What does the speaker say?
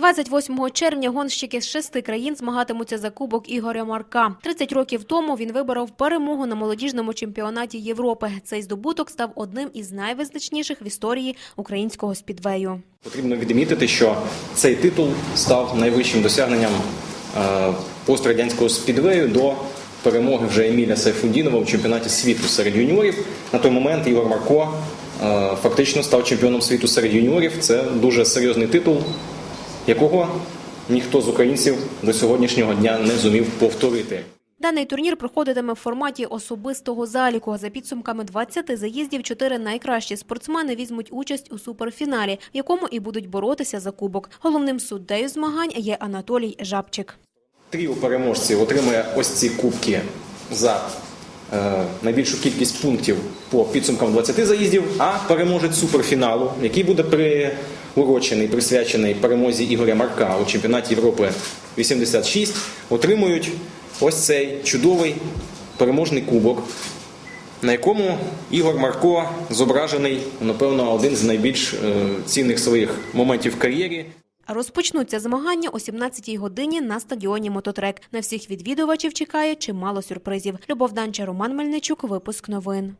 28 червня гонщики з шести країн змагатимуться за кубок Ігоря Марка. 30 років тому він виборов перемогу на молодіжному чемпіонаті Європи. Цей здобуток став одним із найвизначніших в історії українського спідвею. Потрібно відмітити, що цей титул став найвищим досягненням е, пострадянського спідвею до перемоги вже Еміля Сайфудінова у чемпіонаті світу серед юніорів. На той момент Ігор Марко е, фактично став чемпіоном світу серед юніорів. Це дуже серйозний титул, якого ніхто з українців до сьогоднішнього дня не зумів повторити. Даний турнір проходитиме в форматі особистого заліку. За підсумками 20 заїздів, чотири найкращі спортсмени візьмуть участь у суперфіналі, в якому і будуть боротися за кубок. Головним суддею змагань є Анатолій Жабчик. Тріо переможців отримує ось ці кубки за найбільшу кількість пунктів по підсумкам 20 заїздів, а переможець суперфіналу, який буде приурочений, присвячений перемозі Ігоря Марка у чемпіонаті Європи 86, отримують ось цей чудовий переможний кубок, на якому Ігор Марко зображений, напевно, один з найбільш е, цінних своїх моментів в кар'єрі. Розпочнуться змагання о 17-й годині на стадіоні Мототрек. На всіх відвідувачів чекає чимало сюрпризів. Любов Данча, Роман Мельничук. Випуск новин.